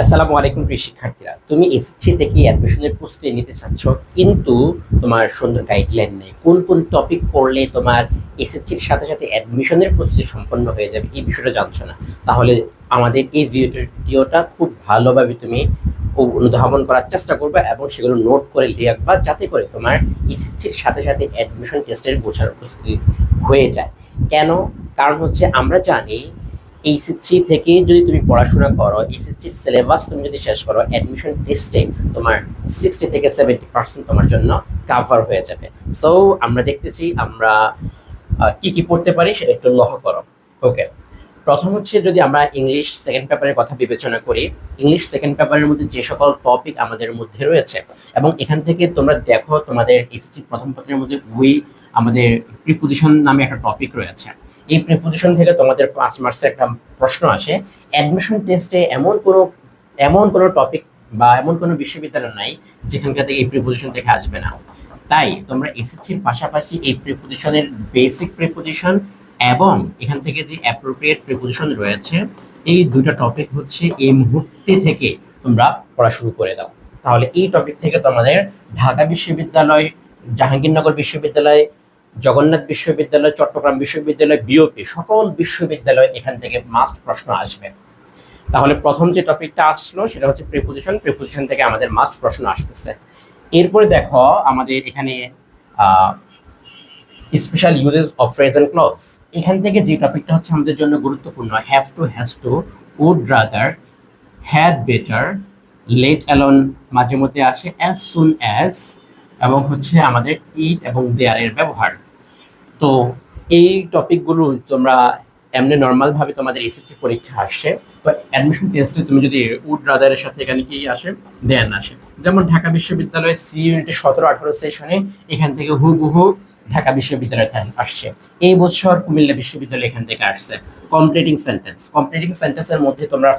আসসালামু আলাইকুম প্রিয় শিক্ষার্থীরা, তুমি এসএসসি থেকে অ্যাডমিশনের প্রস্তুতি নিতে চাচ্ছ, কিন্তু তোমার সুন্দর গাইডলাইন নেই। কোন কোন টপিক পড়লে তোমার এসএসসির সাথে সাথে অ্যাডমিশনের প্রস্তুতি সম্পন্ন হয়ে যাবে এই বিষয়টা জানছো না? তাহলে আমাদের এই ভিডিওটা খুব ভালোভাবে তুমি অনুধাবন করার চেষ্টা করবে এবং সেগুলো নোট করে রাখবা, যাতে করে তোমার এসএসসির সাথে সাথে অ্যাডমিশন টেস্টের বোঝার প্রস্তুতি হয়ে যায়। কেন? কারণ হচ্ছে আমরা জানি এইচএসসি থেকে যদি তুমি পড়াশোনা করো এইচএসসির সিলেবাস তুমি যদি শেষ করো অ্যাডমিশন টেস্টে তোমার সিক্সটি থেকে সেভেন্টি পার্সেন্ট তোমার জন্য কাভার হয়ে যাবে। সো আমরা দেখতেছি আমরা কি কি পড়তে পারি সেটা একটু লক্ষ্য করো। ওকে প্রথম হচ্ছে যদি আমরা ইংলিশ সেকেন্ড পেপারের কথা বিবেচনা করি ইংলিশ সেকেন্ড পেপারের মধ্যে যে সকল টপিক আমাদের মধ্যে রয়েছে, এবং এখান থেকে তোমরা দেখো তোমাদের এসএসসি প্রথম পত্রের মধ্যে উই আমাদের প্রিপোজিশন নামে একটা টপিক রয়েছে। এই প্রিপোজিশন থেকে তোমাদের পাঁচ মার্কসের একটা প্রশ্ন আসে। অ্যাডমিশন টেস্টে এমন কোনো এমন কোনো টপিক বা এমন কোনো বিশ্ববিদ্যালয় নাই যেখানকার থেকে এই প্রিপোজিশন থেকে আসবে না। তাই তোমরা এসএসসির পাশাপাশি এই প্রিপোজিশনের বেসিক প্রিপোজিশন এবং এখান থেকে যে অ্যাপ্রোপ্রিয়েট প্রিপোজিশন রয়েছে, এই দুটো টপিক হচ্ছে এই মুহূর্তে থেকে তোমরা পড়া শুরু করে দাও। তাহলে এই টপিক থেকে তোমাদের ঢাকা বিশ্ববিদ্যালয়, জাহাঙ্গীরনগর বিশ্ববিদ্যালয় জগন্নাথ বিশ্ববিদ্যালয়, চট্টগ্রাম বিশ্ববিদ্যালয় বিওপি সকল বিশ্ববিদ্যালয় এখান থেকে মাস্ট প্রশ্ন আসবে। তাহলে প্রথম যে টপিকটা আসলো, সেটা হচ্ছে প্রিপোজিশন প্রিপোজিশন থেকে আমাদের মাস্ট প্রশ্ন আসতেছে। এরপরে দেখো আমাদের এখানে special uses of phrase and clause এখান থেকে যে টপিকটা হচ্ছে আমাদের জন্য গুরুত্বপূর্ণ have to has to would rather had better let alone মাঝে মধ্যে আসে অ্যাজ সুন অ্যাজ এবং হচ্ছে আমাদের ইট এবং দেয়ারের ব্যবহার। তো এই টপিকগুলো তোমরা এমনি নর্মালভাবে তোমাদের এসএসসি পরীক্ষা আসছে তো অ্যাডমিশন টেস্টে তুমি যদি উড রাদারের সাথে এখানে কি আসে দেন আসে। যেমন ঢাকা বিশ্ববিদ্যালয় সি ইউনিটের সতেরো আঠারো সেশনে এখান থেকে হুবহু ঢাকা বিশ্ববিদ্যালয় আসছে। এই বছর কুমিল্লা বিশ্ববিদ্যালয় এখান থেকে আসছে। কমপ্লিটিং সেন্টেন্স কমপ্লিটিং সেন্টেন্সের মধ্যে তোমরা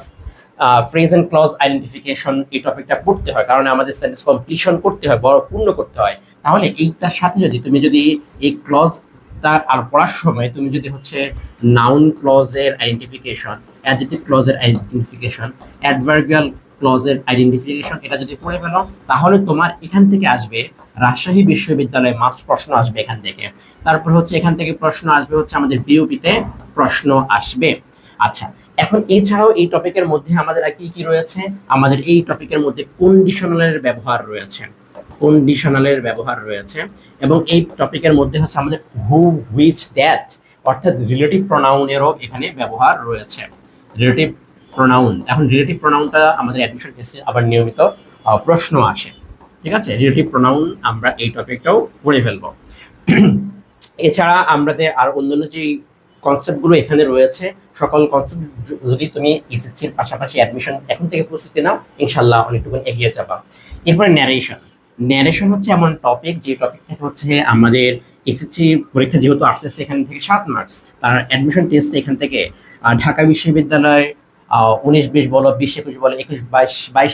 ফ্রেজ অ্যান্ড ক্লজ আইডেন্টিফিকেশন এই টপিকটা পড়তে হয়, কারণ আমাদের সেন্টেন্স কমপ্লিশন করতে হয়, বড় পূর্ণ করতে হয়। তাহলে এইটার সাথে যদি তুমি যদি এই ক্লজটা আর পড়ার সময় তুমি যদি হচ্ছে নাউন ক্লজের আইডেন্টিফিকেশন অ্যাডজেটিভ ক্লজের আইডেন্টিফিকেশন অ্যাডভার্বিয়াল ক্লজের আইডেন্টিফিকেশন এটা যদি পড়ে ফেলো, তাহলে তোমার এখান থেকে আসবে রাজশাহী বিশ্ববিদ্যালয়ে মাস্ট প্রশ্ন আসবে এখান থেকে। তারপর হচ্ছে এখান থেকে প্রশ্ন আসবে হচ্ছে আমাদের বিউপিতে প্রশ্ন আসবে। আচ্ছা এখন এছাড়াও এই টপিকের মধ্যে আমাদের আর কি কি রয়েছে? আমাদের এই টপিকের মধ্যে কন্ডিশনালের ব্যবহার রয়েছে। কন্ডিশনালের ব্যবহার রয়েছে এবং এই টপিকের মধ্যে হচ্ছে আমাদের হু হুইচ দ্যাট অর্থাৎ রিলেটিভ প্রোনাউনেরও এখানে ব্যবহার রয়েছে। রিলেটিভ প্রোনাউন এখন রিলেটিভ প্রোনাউনটা আমাদের অ্যাডমিশন টেস্টে আবার নিয়মিত প্রশ্ন আসে। ঠিক আছে? রিলেটিভ প্রোনাউন আমরা এই টপিকটাও পড়ে ফেলব। এছাড়া আমাদের আর অন্যান্য যে কনসেপ্টগুলো এখানে রয়েছে, সকল কনসেপ্ট যদি তুমি এসএসসির পাশাপাশি অ্যাডমিশন এখন থেকে প্রস্তুতি নাও ইনশাল্লাহ অনেকটুকু এগিয়ে যাবা। এরপরে ন্যারেশন ন্যারেশন হচ্ছে এমন টপিক যে টপিক থেকে হচ্ছে আমাদের এসএসসি পরীক্ষা যেহেতু আসতেছে এখান থেকে সাত মার্কস তার অ্যাডমিশন টেস্ট এখান থেকে ঢাকা বিশ্ববিদ্যালয় উনিশ, বিশ বলো, বিশ, একুশ বলো, একুশ, বাইশ বাইশ,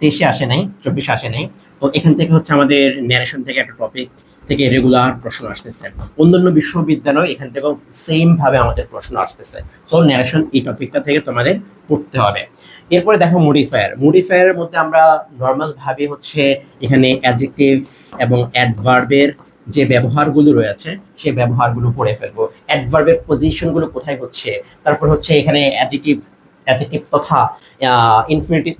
তেইশে আসে নাই, চব্বিশে আসে নাই। তো এখান থেকে হচ্ছে আমাদের ন্যারেশন থেকে একটা টপিক থেকে রেগুলার প্রশ্ন আসতেছে। অন্যান্য বিশ্ববিদ্যালয় এখান থেকেও সেম ভাবে আমাদের প্রশ্ন আসতেছে। সো ন্যারেশন এই টপিকটা থেকে তোমাদের পড়তে হবে। এরপরে দেখো মডিফায়ার মডিফায়ারের মধ্যে আমরা নর্মাল ভাবে হচ্ছে এখানে অ্যাডজেক্টিভ এবং অ্যাডভার্বের যে ব্যবহারগুলো রয়েছে সেই ব্যবহারগুলো পড়ে ফেলব। অ্যাডভার্বের পজিশনগুলো কোথায় হচ্ছে? তারপর হচ্ছে এখানে অ্যাডজেক্টিভ অ্যাডজেক্টিভ তথা ইনফিনিটিভ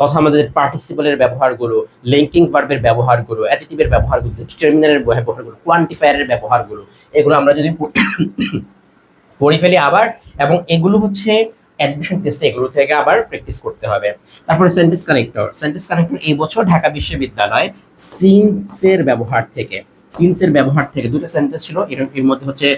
তথা আমাদের পার্টিসিপলের ব্যবহারগুলো লিঙ্কিং ভার্বের ব্যবহারগুলো অ্যাডজেক্টিভের ব্যবহারগুলো ডিটারমিনারের ব্যবহারগুলো কোয়ান্টিফায়ারের ব্যবহারগুলো, এগুলো আমরা যদি পড়ে ফেলি আবার, এবং এগুলো হচ্ছে অ্যাডমিশন টেস্টে এগুলো থেকে আবার প্র্যাকটিস করতে হবে। তারপরে সেন্টেন্স কানেক্টর সেন্টেন্স কানেক্টর এই বছর ঢাকা বিশ্ববিদ্যালয় সিনসের ব্যবহার থেকে সিনসের ব্যবহার থেকে, দুটো সেন্টেন্স ছিল, এর এর মধ্যে হচ্ছে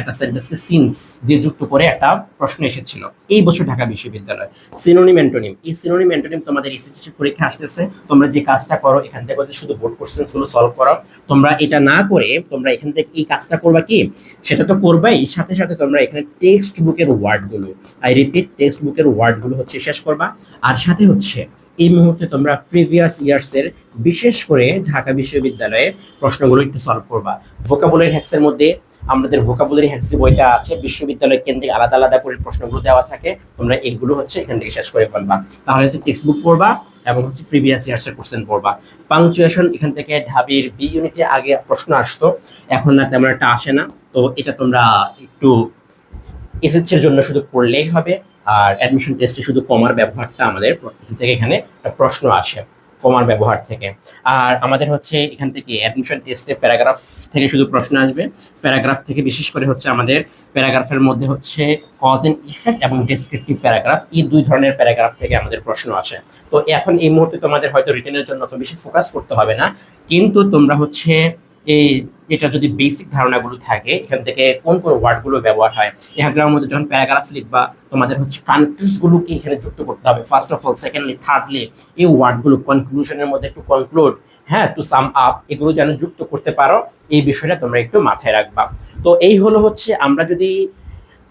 একটা সেন্টেন্সকে সিন্স দিয়ে যুক্ত করে একটা প্রশ্ন এসেছিল। এই বছর ঢাকা বিশ্ববিদ্যালয়। সিনোনিম অ্যান্টোনিম এই সিনোনিম অ্যান্টোনিম তোমাদের এসএসসি পরীক্ষা আসতেছে। তোমরা যে কাজটা করো, এখান থেকে শুধু বোর্ড কোশ্চেন্সগুলো সলভ করো। তোমরা এটা না করে, তোমরা এখান থেকে এই কাজটা করবা কি? সেটা তো করবাই। সাথে সাথে তোমরা এখানে টেক্সট বুকের ওয়ার্ডগুলো আই রিপিট টেক্সট বুকের ওয়ার্ডগুলো হচ্ছে শেষ করবা। আর সাথে হচ্ছে, এই মুহূর্তে তোমরা প্রিভিয়াস ইয়ার্সের বিশেষ করে ঢাকা বিশ্ববিদ্যালয়ে প্রশ্নগুলো একটু সলভ করবা। ভোকাবুলারি হ্যাক্সের মধ্যে আমাদের ভোকাবুলারি হ্যাক্সি বইটা আছে, বিশ্ববিদ্যালয় কেন্দ্রিক আলাদা আলাদা করে প্রশ্নগুলো দেওয়া থাকে, তোমরা এইগুলো হচ্ছে এখান থেকে শেষ করে ফেলবা। তাহলে হচ্ছে টেক্সট বুক পড়বা এবং হচ্ছে প্রিভিয়াস ইয়ার্সের কোশ্চেন পড়বা। পাংচুয়েশন এখান থেকে ঢাবির বি ইউনিটে আগে প্রশ্ন আসতো, এখন না তেমন একটা আসে না। তো এটা তোমরা একটু এসএসসি এর জন্য শুধু পড়লেই হবে, আর অ্যাডমিশন টেস্টে শুধু কমার ব্যবহারটা আমাদের থেকে এখানে প্রশ্ন আসে। কমার ব্যবহার থেকে। আর আমাদের হচ্ছে এখান থেকে অ্যাডমিশন টেস্টে প্যারাগ্রাফ থেকে শুধু প্রশ্ন আসবে। প্যারাগ্রাফ থেকে বিশেষ করে হচ্ছে আমাদের প্যারাগ্রাফের মধ্যে হচ্ছে কজ এন্ড ইফেক্ট এবং ডেসক্রিপটিভ প্যারাগ্রাফ এই দুই ধরনের প্যারাগ্রাফ থেকে আমাদের প্রশ্ন আসে। তো এখন এই মুহূর্তে তোমাদের হয়তো রিটেনের জন্য অত বেশি ফোকাস করতে হবে না। কিন্তু তোমরা হচ্ছে এই এটা যদি বেসিক ধারণাগুলো থাকে, এখান থেকে কোন কোন ওয়ার্ডগুলো ব্যবহার হয় এখানকার মধ্যে যখন প্যারাগ্রাফ লিখবা, তোমাদের হচ্ছে কান্ট্রিজগুলোকে এখানে যুক্ত করতে হবে। First of all secondly thirdly এই ওয়ার্ডগুলো কনক্লুশনের মধ্যে একটু কনক্লুড হ্যাঁ টু সাম আপ এগুলো যেন যুক্ত করতে পারো, এই বিষয়টা তোমরা একটু মাথায় রাখবা। তো এই হলো হচ্ছে আমরা যদি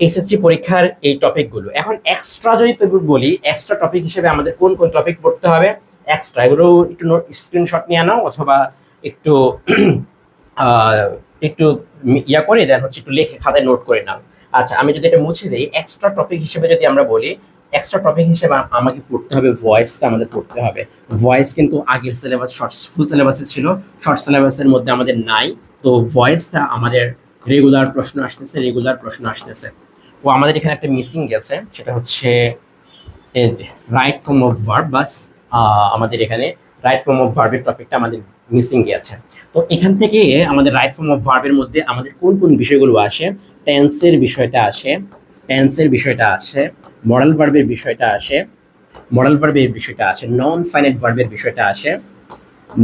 এসএসসি পরীক্ষার এই টপিকগুলো এখন এক্সট্রা যদি তুমি বলি এক্সট্রা টপিক হিসেবে আমাদের কোন কোন টপিক পড়তে হবে? এক্সট্রা এগুলো একটু স্ক্রিনশট নিয়ে নাও, অথবা একটু একটু ইয়া করে দেন, হচ্ছে একটু লেখে খাতায় নোট করে নাও আচ্ছা আমি যদি এটা মুছে দিই এক্সট্রা টপিক হিসেবে যদি আমরা বলি এক্সট্রা টপিক হিসেবে আমাকে পড়তে হবে ভয়েসটা আমাদের পড়তে হবে। ভয়েস কিন্তু আগের সিলেবাস শর্ট ফুল সিলেবাসে ছিল শর্ট সিলেবাসের মধ্যে আমাদের নাই। তো ভয়েসটা আমাদের রেগুলার প্রশ্ন আসতেছে রেগুলার প্রশ্ন আসতেছে। ও আমাদের এখানে একটা মিসিং গেছে, সেটা হচ্ছে রাইট ফর্ম অফ ভার্ব বাস আমাদের এখানে রাইট ফর্ম অফ ভার্বের টপিকটা আমাদের মিসিং গিয়েছে। তো এখান থেকে আমাদের রাইট ফর্ম অফ ভার্বের মধ্যে আমাদের কোন কোন বিষয়গুলো আসে? টেন্সের বিষয়টা আসে টেন্সের বিষয়টা আসে মডেল ভার্বের বিষয়টা আসে মডেল ভার্বের বিষয়টা আসে নন ফাইনাইট ভার্বের বিষয়টা আসে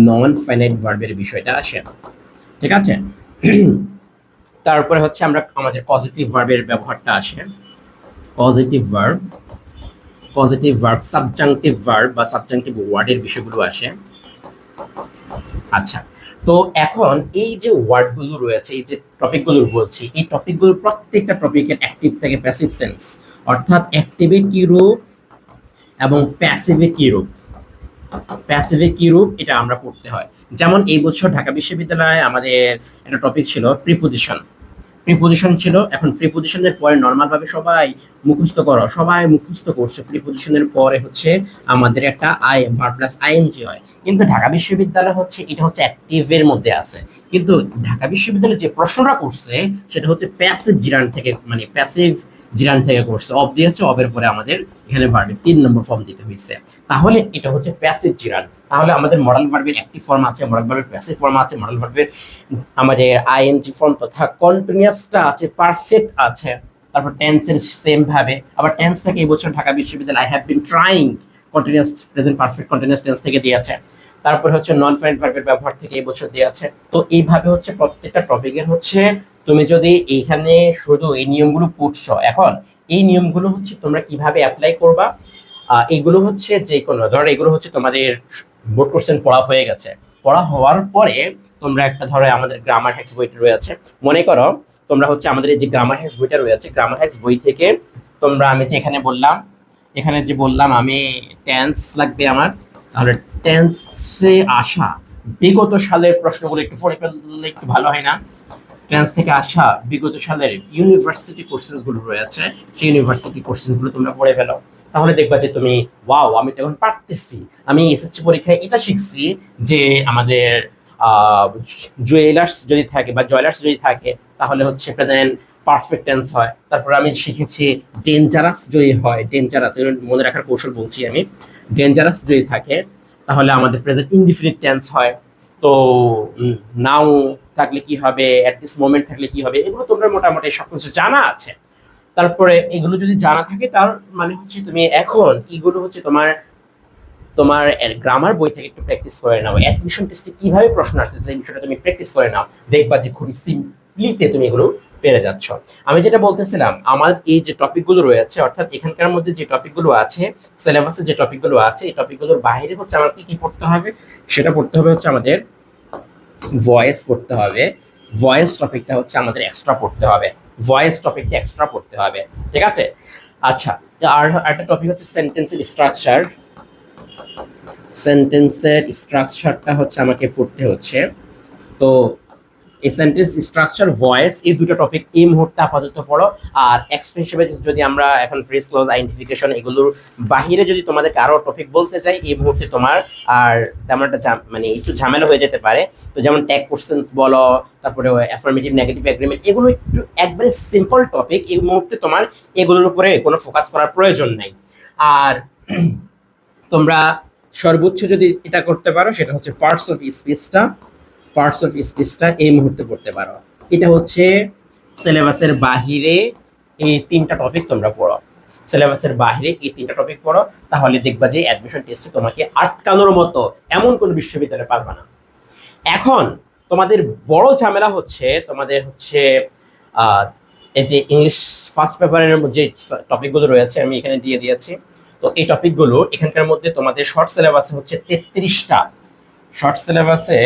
নন ফাইনাইট ভার্বের বিষয়টা আসে। ঠিক আছে? তারপরে হচ্ছে আমরা আমাদের পজিটিভ ভার্বের ব্যবহারটা আসে। Positive verb positive verb subjunctive verb বা সাবজাংটিভ ওয়ার্ডের বিষয়গুলো আসে। আচ্ছা তো এখন এই যে ওয়ার্ডগুলো রয়েছে, এই যে টপিকগুলো বলছি, এই টপিকগুলো প্রত্যেকটা টপিকের অ্যাক্টিভ থেকে প্যাসিভ সেন্স অর্থাৎ অ্যাক্টিভে কি রূপ এবং প্যাসিভে কি রূপ? প্যাসিভে কি রূপ, এটা আমরা পড়তে হয়। যেমন এই বছর ঢাকা বিশ্ববিদ্যালয়ে আমাদের একটা টপিক ছিল প্রিপোজিশন প্রিপোজিশন ছিল। এখন প্রিপোজিশনের পরে নর্মাল ভাবে সবাই মুখস্থ করো, সবাই মুখস্থ করছে। প্রিপোজিশনের পরে হচ্ছে আমাদের একটা আই ভার প্লাস আইএনজি হয়। কিন্তু ঢাকা বিশ্ববিদ্যালয় হচ্ছে, এটা হচ্ছে অ্যাক্টিভের মধ্যে আছে। কিন্তু ঢাকা বিশ্ববিদ্যালয় যে প্রশ্নটা করছে, সেটা হচ্ছে প্যাসিভ জিরান থেকে মানে প্যাসিভ জিরান থেকে করছে। অফ দিয়েছে অফের পরে আমাদের এখানে ভার্বের তিন নম্বর ফর্ম দিতে হয়েছে। তাহলে এটা হচ্ছে প্যাসিভ জিরান তাহলে আমাদের মডেল ভার্বের অ্যাক্টিভ ফর্ম আছে মডেল ভার্বের প্যাসিভ ফর্ম আছে মডেল ভার্বের আমাদের আইএনজি ফর্ম তথা কন্টিনিউয়াসটা আছে পারফেক্ট আছে। তারপর টেন্সের সেম ভাবে। আবার টেন্স থেকে এই বছর ঢাকা বিশ্ববিদ্যালয় I have been trying continuous present perfect continuous tense থেকে দিয়েছে। তারপর হচ্ছে নন ফ্রেন্ড ভার্বের ব্যবহার থেকে এই বছর দিয়েছে। তো এইভাবে হচ্ছে প্রত্যেকটা টপিকের হচ্ছে তুমি যদি এইখানে শুধু এই নিয়মগুলো পড়ছো, এখন এই নিয়মগুলো হচ্ছে তোমরা কীভাবে অ্যাপ্লাই করবা? এগুলো হচ্ছে যে কোনো ধরো এগুলো হচ্ছে তোমাদের বোর্ড কোশ্চেন পড়া হয়ে গেছে। পড়া হওয়ার পরে তোমরা একটা ধরো আমাদের গ্রামার হ্যাক্স বইটা রয়েছে মনে করো তোমরা হচ্ছে আমাদের এই যে গ্রামার হ্যাক্স বইটা রয়েছে গ্রামার হ্যাক্স বই থেকে তোমরা আমি যে এখানে বললাম, এখানে যে বললাম আমি টেন্স লাগবে আমার। তাহলে টেন্সে আসা, বিগত সালের প্রশ্নগুলো একটু পড়ে ফেললে একটু ভালো হয় না। টেন্স থেকে আসা, বিগত সালের ইউনিভার্সিটি কোর্সেসগুলো রয়েছে, সেই ইউনিভার্সিটি কোর্সেসগুলো তোমরা পড়ে ফেলো। তাহলে দেখবা যে তুমি, ওয়াও, আমি তো এখন পারতেছি। আমি এসএসসি পরীক্ষায় এটা শিখছি যে আমাদের জুয়েলার্স যদি থাকে বা জুয়েলার্স যদি থাকে, তাহলে হচ্ছে প্রেজেন্ট পারফেক্ট টেন্স হয়। তারপর আমি শিখেছি ডেঞ্জারাস যদি হয় ডেঞ্জারাস মনে রাখার কৌশল বলছি আমি। ডেঞ্জারাস যদি থাকে, তাহলে আমাদের প্রেজেন্ট ইনডিফিনিট টেন্স হয়। তো নাও থাকলে কি হবে অ্যাট দিস মোমেন্ট থাকলে কি হবে, এগুলো তোমরা মোটামুটি সব কিছু জানা আছে। তারপরে এগুলো যদি জানা থাকে, তার মানে হচ্ছে তুমি এখন এগুলো হচ্ছে তোমার তোমার গ্রামার বই থেকে একটু প্র্যাকটিস করে নাও। অ্যাডমিশন টেস্টে কীভাবে প্রশ্ন আসতেছে এই বিষয়টা তুমি প্র্যাকটিস করে নাও। দেখবা যে খুবই সিম্পলিতে তুমি এগুলো পেরে যাচ্ছ। আমি যেটা বলতেছিলাম, আমার এই যে টপিকগুলো রয়েছে, অর্থাৎ এখানকার মধ্যে যে টপিকগুলো আছে সিলেবাসে যে টপিকগুলো আছে, এই টপিকগুলোর বাইরে হচ্ছে আমার কি কি পড়তে হবে? সেটা পড়তে হবে হচ্ছে আমাদের ভয়েস পড়তে হবে। ভয়েস টপিকটা হচ্ছে আমাদের এক্সট্রা পড়তে হবে। ভয়েস টপিকটা এক্সট্রা পড়তে হবে, ঠিক আছে? আচ্ছা আর একটা টপিক হচ্ছে সেন্টেন্সের স্ট্রাকচার সেন্টেন্সের স্ট্রাকচারটা হচ্ছে আমাকে পড়তে হচ্ছে। তো সেন্টেন্স স্ট্রাকচার ভয়েস এই দুটো টপিক এই মুহূর্তে আপাতত পড়ো। আর এক্সট্রা হিসেবে যদি আমরা এখন ফ্রেজ ক্লোজ আইডেন্টিফিকেশন এগুলোর বাহিরে যদি তোমাদেরকে আরও টপিক বলতে চাই, এই মুহূর্তে তোমার আর তেমন একটা মানে একটু ঝামেলা হয়ে যেতে পারে। তো যেমন ট্যাগ কোশ্চেন্স বলো, তারপরে অ্যাফার্মেটিভ নেগেটিভ অ্যাগ্রিমেন্ট এগুলো একটু একবারে সিম্পল টপিক এই মুহূর্তে তোমার এগুলোর উপরে কোনো ফোকাস করার প্রয়োজন নেই। আর তোমরা সর্বোচ্চ যদি এটা করতে পারো, সেটা হচ্ছে পার্টস অফ স্পিচটা পার্টস অফ স্পিচটা এই মুহূর্তে পড়তে পারো। এটা হচ্ছে সিলেবাসের বাহিরে এই তিনটা টপিক তোমরা পড়ো। সিলেবাসের বাইরে এই তিনটা টপিক পড়ো, তাহলে দেখবা যে অ্যাডমিশন টেস্টে তোমাকে আটকানোর মতো এমন কোনো বিশ্ববিদ্যালয়ে পারবে না। এখন তোমাদের বড় ঝামেলা হচ্ছে, তোমাদের হচ্ছে এই যে ইংলিশ ফার্স্ট পেপারের যে টপিকগুলো রয়েছে আমি এখানে দিয়ে দিয়েছি। তো এই টপিকগুলো এখানকার মধ্যে তোমাদের শর্ট সিলেবাসে হচ্ছে তেত্রিশটা। শর্ট সিলেবাসে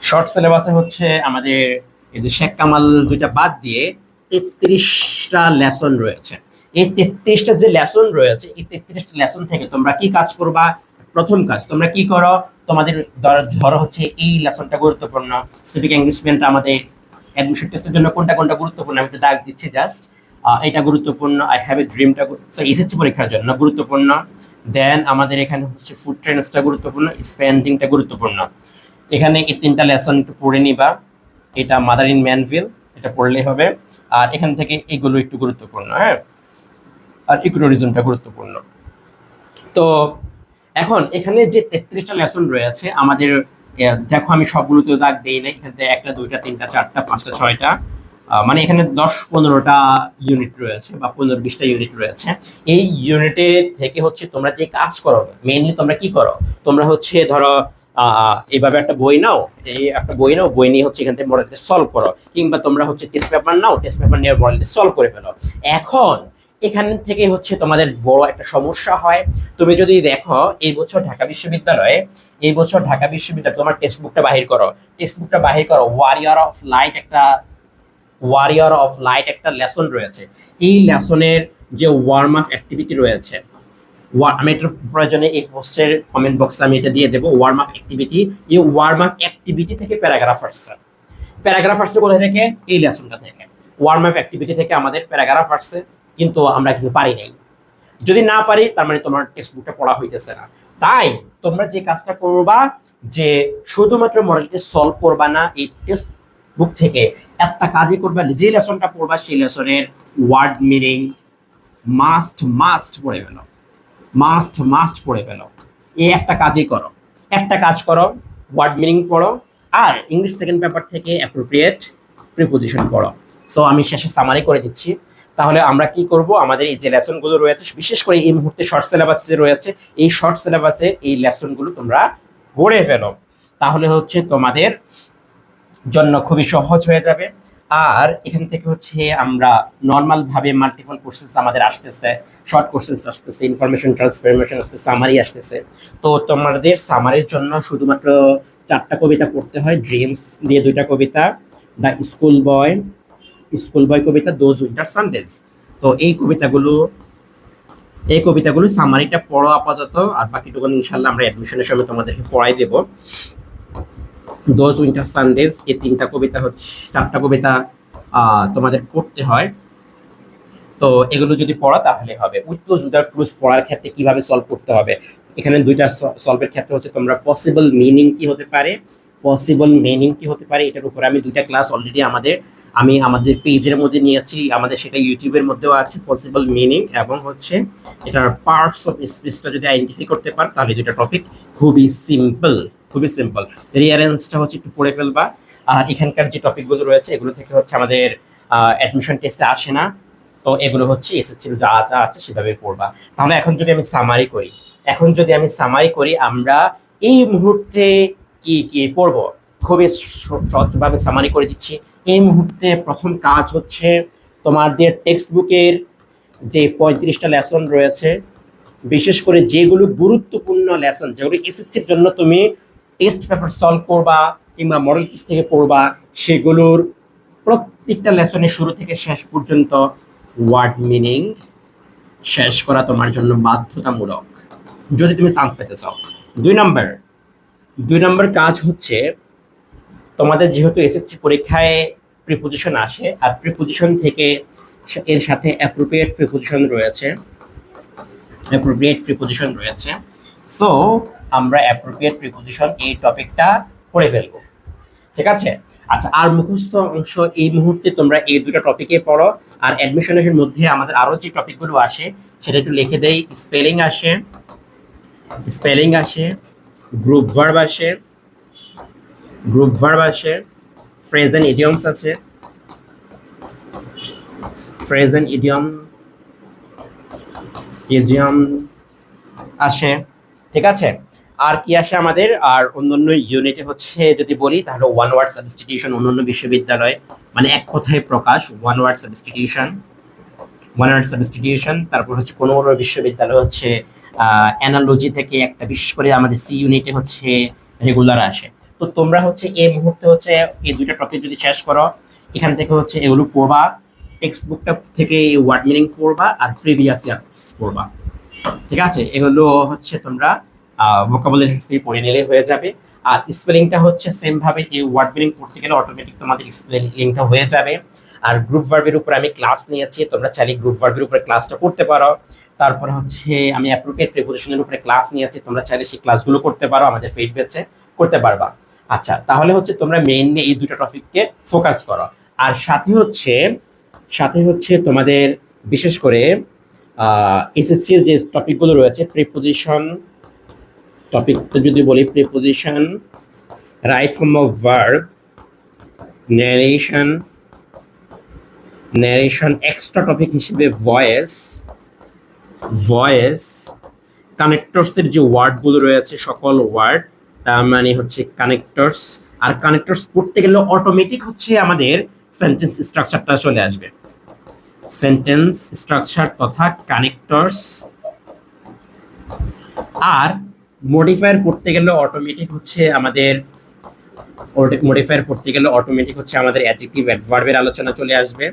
শর্ট সিলেবাসে হচ্ছে আমাদের এই যে শেখ কামাল দুইটা বাদ দিয়ে তেত্রিশটা লেসন রয়েছে। এই তেত্রিশটা যে লেসন রয়েছে, এই তেত্রিশটা লেসন থেকে তোমরা কি কাজ করবা? প্রথম কাজ, তোমরা কি করো? তোমাদের ধর- হচ্ছে এই লেসনটা গুরুত্বপূর্ণ। সিভিক এঙ্গেজমেন্ট আমাদের অ্যাডমিশন টেস্টের জন্য কোনটা কোনটা গুরুত্বপূর্ণ? আমি একটু দাগ দিচ্ছি জাস্ট এটা গুরুত্বপূর্ণ। আই হ্যাভ এ ড্রিমটা এসএসসি পরীক্ষার জন্য গুরুত্বপূর্ণ। দেন আমাদের এখানে হচ্ছে ফুড ট্রেন্সটা গুরুত্বপূর্ণ। স্পেন্ডিংটা গুরুত্বপূর্ণ। এখানে এই তিনটা লেসন একটু পড়ে নিবা। এটা মাদার ইন ম্যানভিল এটা পড়লেই হবে। আর এখান থেকে এগুলো একটু গুরুত্বপূর্ণ হ্যাঁ? আর ইকোটুরিজমটা গুরুত্বপূর্ণ। তো এখন এখানে যে তেত্রিশটা লেসন রয়েছে, আমাদের দেখো আমি সবগুলোতে দাগ দেই না এখান থেকে একটা, দুইটা, তিনটা, চারটা, পাঁচটা, ছয়টা। মানে এখানে দশ, পনেরোটা ইউনিট রয়েছে বা পনেরো, বিশটা ইউনিট রয়েছে। এই ইউনিটের থেকে হচ্ছে তোমরা যে কাজ করো মেইনলি তোমরা কি করো? তোমরা হচ্ছে ধরো আহ, এইভাবে একটা বই নাও এই একটা বই নাও বই নিয়ে হচ্ছে এখান থেকে মডেল সলভ করো। কিংবা তোমরা হচ্ছে টেস্ট পেপার নাও টেস্ট পেপার নিয়ে মডেল সলভ করে ফেলো। এখন এখান থেকে হচ্ছে তোমাদের বড় একটা সমস্যা হয়। তুমি যদি দেখো এই বছর ঢাকা বিশ্ববিদ্যালয়ে এই বছর ঢাকা বিশ্ববিদ্যালয় তোমার টেক্সট বুকটা বাহির করো। টেক্সট বুকটা বাহির করো ওয়ারিয়ার অফ লাইট একটা ওয়ারিয়ার অফ লাইট একটা লেসন রয়েছে। এই লেসনের যে ওয়ার্ম আপ অ্যাক্টিভিটি রয়েছে আমি এটার প্রয়োজনে এই পোস্টের কমেন্ট বক্সে আমি এটা দিয়ে দেবো। ওয়ার্ম আপ অ্যাক্টিভিটি এই ওয়ার্ম আপ অ্যাক্টিভিটি থেকে প্যারাগ্রাফ আসছে প্যারাগ্রাফ আসছে কোথায় থেকে? এই লেসনটা থেকে। ওয়ার্ম আপ অ্যাক্টিভিটি থেকে আমাদের প্যারাগ্রাফ আসছে কিন্তু আমরা কিন্তু পারি নাই। যদি না পারি, তার মানে তোমার টেক্সট বুকটা পড়া হইতেছে না। তাই তোমরা যে কাজটা করবা, যে শুধুমাত্র মডেল টেস্ট সলভ করবা না, এই টেক্সট বুক থেকে একটা কাজই করবা, যে লেসনটা পড়বা, সেই লেসনের ওয়ার্ড মিনিং মাস্ট মাস্ট পড়ে ফেলো। মাস্ট মাস্ট পড়ে ফেলো। এই একটা কাজই করো। একটা কাজ করো ওয়ার্ড মিনিং পড়ো, আর ইংলিশ সেকেন্ড পেপার থেকে অ্যাপ্রোপ্রিয়েট প্রিপোজিশন পড়ো। সো আমি শেষে সামারি করে দিচ্ছি। তাহলে আমরা কি করব? আমাদের এই যে লেসনগুলো রয়েছে, বিশেষ করে এই মুহূর্তে শর্ট সিলেবাসে রয়েছে, এই শর্ট সিলেবাসে এই লেসনগুলো তোমরা পড়ে ফেলো। তাহলে হচ্ছে তোমাদের জন্য খুবই সহজ হয়ে যাবে। আর এখান থেকে হচ্ছে আমরা নর্মাল ভাবে মাল্টিপল কোর্সেস আমাদের আসতেছে শর্ট কোর্সেস আসতেছে ইনফরমেশন ট্রান্সফরমেশন আসতেছে সামারি আসতেছে। তো তোমাদের সামারির জন্য শুধুমাত্র চারটা কবিতা পড়তে হয় ড্রিমস দিয়ে দুইটা কবিতা the school boy school boy Kabita those winter Sundays তো এই কবিতাগুলো এই কবিতাগুলো সামারিটা পড়ো আপাতত, আর বাকিটুকু ইনশাল্লাহ আমরা অ্যাডমিশনের সময় তোমাদেরকে পড়াই দেব। দোজ উইন্টার সানডেজ এই তিনটা কবিতা হচ্ছে, চারটা কবিতা তোমাদের পড়তে হয়। তো এগুলো যদি পড়া তাহলে হবে। উইথ উইদাউট ক্লোজ পড়ার ক্ষেত্রে কীভাবে সলভ করতে হবে? এখানে দুইটা সলভের ক্ষেত্রে হচ্ছে তোমরা পসিবল মিনিং কি হতে পারে পসিবল মিনিং কি হতে পারে, এটার উপরে আমি দুইটা ক্লাস অলরেডি আমাদের, আমি আমাদের পেজের মধ্যে নিয়েছি, আমাদের সেটা ইউটিউবের মধ্যেও আছে পসিবল মিনিং এবং হচ্ছে এটার পার্টস অফ স্পিচটা যদি আইডেন্টিফাই করতে পার, তাহলে দুইটা টপিক খুবই সিম্পল খুবই সিম্পল রিয়ারেন্সটা হচ্ছে একটু পড়ে ফেলবা। আর এখানকার যে টপিকগুলো রয়েছে, এগুলো থেকে হচ্ছে আমাদের অ্যাডমিশন টেস্টে আসে না। তো এগুলো হচ্ছে এসএসসির যা যা আছে সেভাবে পড়বা। তাহলে এখন যদি আমি সামারি করি, এখন যদি আমি সামারি করি, আমরা এই মুহূর্তে কি কি পড়ব? খুবই সহজভাবে সামারি করে দিচ্ছি। এই মুহূর্তে প্রথম কাজ হচ্ছে তোমাদের টেক্সট বুকের যে পঁয়ত্রিশটা লেসন রয়েছে, বিশেষ করে যেগুলো গুরুত্বপূর্ণ লেসন যেগুলো এসএসসির জন্য তুমি টেস্ট পেপার সলভ করবা কিংবা মডেল টেস্ট থেকে পড়বা, সেগুলোর প্রত্যেকটা লেসনের শুরু থেকে শেষ পর্যন্ত ওয়ার্ড মিনিং শেষ করা তোমার জন্য বাধ্যতামূলক। যদি তুমি চান্স পেতে চাও। দুই নম্বর দুই নম্বর কাজ হচ্ছে তোমাদের যেহেতু এসএসসি পরীক্ষায় প্রিপোজিশন আসে, আর প্রিপোজিশন থেকে এর সাথে অ্যাপ্রোপ্রিয়েট প্রিপোজিশন রয়েছে। অ্যাপ্রোপ্রিয়েট প্রিপোজিশন রয়েছে। সো আমরা অ্যাপ্রোপ্রিয়েট প্রিপোজিশন এই টপিকটা পড়ে ফেলব। ঠিক আছে? আচ্ছা আর মুখস্থ অংশ এই মুহূর্তে তোমরা এই দুটো টপিকে পড়ো, আর অ্যাডমিশনের মধ্যে আমাদের আরও যে টপিকগুলো আসে, সেটা একটু লিখে দেই। স্পেলিং আসে স্পেলিং আসে গ্রুপ ভার্ব আসে গ্রুপ ভার্ব আসে ফ্রেজ এন্ড ইডিয়মস আছে ফ্রেজ এন্ড ইডিয়ম ইডিয়ম আসে। ঠিক আছে? আর কি আসে আমাদের? আর অন্যান্য ইউনিটে হচ্ছে যদি বলি, তাহলে ওয়ান ওয়ার্ড সাবস্টিটিউশন অন্যান্য বিশ্ববিদ্যালয় মানে এক কথায় প্রকাশ one word substitution one word substitution তারপর হচ্ছে কোনো কোনো বিশ্ববিদ্যালয় হচ্ছে অ্যানালজি থেকে একটা বিশেষ করে আমাদের সি ইউনিটে হচ্ছে রেগুলার আসে। তো তোমরা হচ্ছে এই মুহূর্তে হচ্ছে এই দুইটা টপিক যদি শেষ করো, এখান থেকে হচ্ছে এগুলো পড়বা টেক্সট বুকটা থেকে ওয়ার্ড মিনিং পড়বা, আর প্রিভিয়াস ইয়ার পড়বা। ঠিক আছে? এগুলো হচ্ছে তোমরা ভোকাবুলারি হিস্ট্রি পড়ে নিলে হয়ে যাবে। আর স্পেলিংটা হচ্ছে সেম ভাবে এই ওয়ার্ড মিনিং পড়তে গেলে অটোমেটিক তোমাদের স্পেলিংটা হয়ে যাবে। আর গ্রুপ ভার্বের উপর আমি ক্লাস নিয়েছি, তোমরা চাইলে গ্রুপ ভার্বের উপরে ক্লাসটা করতে পারো। তারপর হচ্ছে আমি অ্যাপ্রোপ্রিয়েট প্রিপোজিশনের উপরে ক্লাস নিয়েছি, তোমরা চাইলে সেই ক্লাসগুলো করতে পারো, আমাদের ফেড করতে পারবা। আচ্ছা তাহলে হচ্ছে তোমরা মেইনলি এই দুটো টপিককে ফোকাস করো। আর সাথে হচ্ছে সাথে হচ্ছে তোমাদের, বিশেষ করে এসএসসি এর যে টপিকগুলো রয়েছে প্রিপোজিশন টপিকটা যদি বলি preposition right form of verb narration narration extra topic হিসেবে ভয়েস ভয়েস কানেক্টরসের যে ওয়ার্ডগুলো রয়েছে, সকল ওয়ার্ড তার মানে হচ্ছে কানেক্টরস আর কানেক্টরস পড়তে গেলে অটোমেটিক হচ্ছে আমাদের সেন্টেন্স স্ট্রাকচারটা চলে আসবে। সেন্টেন্স স্ট্রাকচার তথা কানেক্টরস আর মডিফায়ার করতে গেলে অটোমেটিক হচ্ছে আমাদের মডিফায়ার করতে গেলে অটোমেটিক হচ্ছে আমাদের অ্যাডজেক্টিভ অ্যাডভার্বের আলোচনা চলে আসবে।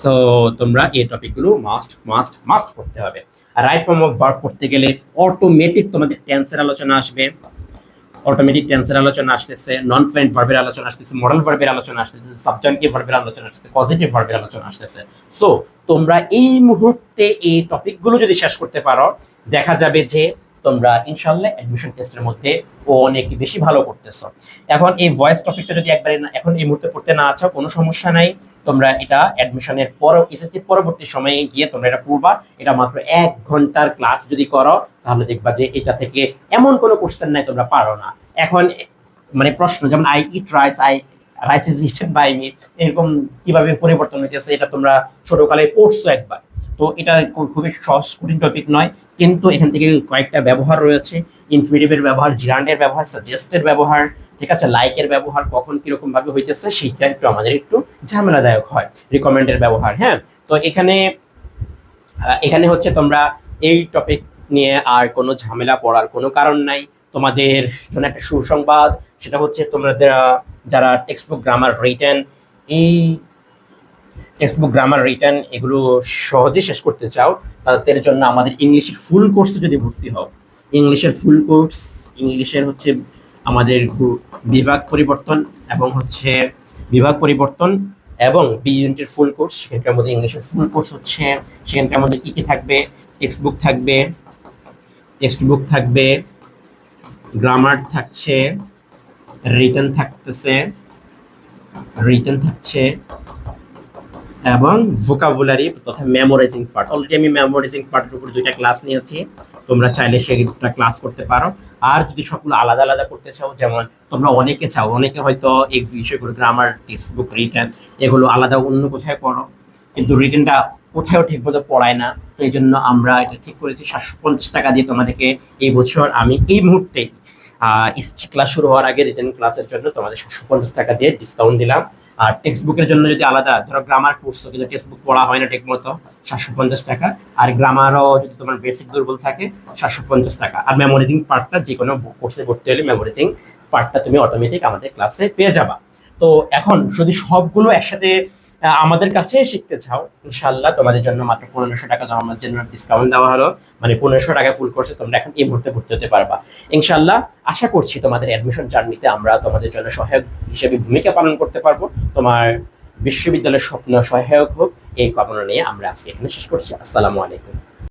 সো তোমরা এই টপিকগুলো মাস্ট মাস্ট মাস্ট করতে হবে। রাইট ফর্ম অফ ভার্ব করতে গেলে অটোমেটিক তোমাদের টেন্সের আলোচনা আসবে। অটোমেটিক টেন্সের আলোচনা আসতেছে নন ফ্রেন্ড ভার্বের আলোচনা আসতেছে মডেল ভার্বের আলোচনা আসতেছে সাবজেক্টিভ ভার্বের আলোচনা আসতেছে পজিটিভ ভার্বের আলোচনা আসতেছে। সো তোমরা এই মুহূর্তে এই টপিকগুলো যদি শেষ করতে পারো, দেখা যাবে যে তোমরা ইনশাল্লাহ অ্যাডমিশন টেস্টের মধ্যে অনেক বেশি ভালো করতেছো। এখন এই ভয়েস টপিকটা যদি একবারে এখন এই মুহূর্তে পড়তে না আছো কোনো সমস্যা নাই। তোমরা এটা অ্যাডমিশনের পর এসএসসি পরবর্তী সময়ে গিয়ে তোমরা এটা পড়বা। এটা মাত্র এক ঘণ্টার ক্লাস যদি করো, তাহলে দেখবা যে এটা থেকে এমন কোনো কোশ্চেন নাই তোমরা পারো না। এখন মানে প্রশ্ন, যেমন I eat rice I rice is eaten by me এরকম কীভাবে পরিবর্তন হইতেছে, এটা তোমরা ছোটকালে পড়ছো একবার। তো এটা খুবই সহজ, কঠিন টপিক নয়। কিন্তু এখান থেকে কয়েকটা ব্যবহার রয়েছে। ইনফিনিটিভের ব্যবহার জিরান্ডের ব্যবহার সাজেস্টের ব্যবহার, ঠিক আছে? লাইকের ব্যবহার কখন কীরকম ভাবে হইতেছে, সেইটা একটু আমাদের একটু ঝামেলাদায়ক হয় রিকমেন্ডের ব্যবহার হ্যাঁ? তো এখানে এখানে হচ্ছে তোমরা এই টপিক নিয়ে আর কোনো ঝামেলা পড়ার কোনো কারণ নাই। তোমাদের জন্য একটা সুসংবাদ, সেটা হচ্ছে তোমাদের যারা টেক্সট বুক গ্রামার রিটেন এই টেক্সট বুক গ্রামার রিটার্ন এগুলো সহজে শেষ করতে চাও, তাদের জন্য আমাদের ইংলিশের ফুল কোর্সে যদি ভর্তি হও, ইংলিশের ফুল কোর্স ইংলিশের হচ্ছে আমাদের বিভাগ পরিবর্তন এবং হচ্ছে বিভাগ পরিবর্তন এবং বি ইউনিটের ফুল কোর্স সেখানকার মধ্যে ইংলিশের ফুল কোর্স হচ্ছে সেখানটার মধ্যে কী কী থাকবে? টেক্সট বুক থাকবে টেক্সট বুক থাকবে গ্রামার থাকছে রিটার্ন থাকতেছে রিটার্ন থাকছে এবং ভোকাবুলারি তথা মেমোরাইজিং পার্ট অলরেডি আমি মেমোরাইজিং পার্টের উপর দুইটা ক্লাস নিয়েছি। তোমরা চাইলে সেটা ক্লাস করতে পারো। আর যদি সবগুলো আলাদা আলাদা করতে চাও, যেমন তোমরা অনেকে চাও, অনেকে হয়তো এই বিষয়গুলো গ্রামার টেক্সট বুক রিটার্ন এগুলো আলাদা অন্য কোথায় পড়ো। কিন্তু রিটার্নটা কোথাও ঠিকমতো পড়ায় না। তো এই জন্য আমরা এটা ঠিক করেছি। সাতশো পঞ্চাশ টাকা দিয়ে তোমাদেরকে এই বছর আমি এই মুহূর্তে ক্লাস শুরু হওয়ার আগে রিটার্ন ক্লাসের জন্য তোমাদের সাতশো পঞ্চাশ টাকা দিয়ে ডিসকাউন্ট দিলাম। আর টেক্সট বুকের জন্য যদি আলাদা, ধরো গ্রামার পড়ছো কিন্তু টেক্সট বুক পড়া হয় না ঠিক মতো সাতশো পঞ্চাশ টাকা। আর গ্রামারও যদি তোমার বেসিক দুর্বল থাকে, সাতশো পঞ্চাশ টাকা। আর মেমোরিজিং পার্টটা যে কোনো কোর্সে ভর্তি হলে মেমোরিজিং পার্টটা তুমি অটোমেটিক আমাদের ক্লাসে পেয়ে যাবা। তো এখন যদি সবগুলো একসাথে আমাদের কাছে শিখতে চাও ইনশাল্লাহ তোমাদের জন্য মাত্র পনেরোশো টাকা আমার জন্য ডিসকাউন্ট দেওয়া হলো। মানে পনেরোশো টাকা ফুল কোর্সে তোমরা এখন এই মুহূর্তে ভর্তি হতে পারবা। ইনশাল্লাহ আশা করছি তোমাদের অ্যাডমিশন জার্নিতে আমরা তোমাদের জন্য সহায়ক হিসেবে ভূমিকা পালন করতে পারব। তোমার বিশ্ববিদ্যালয়ের স্বপ্ন সহায়ক হোক, এই কামনা নিয়ে আমরা আজকে এখানে শেষ করছি। আসসালামু আলাইকুম।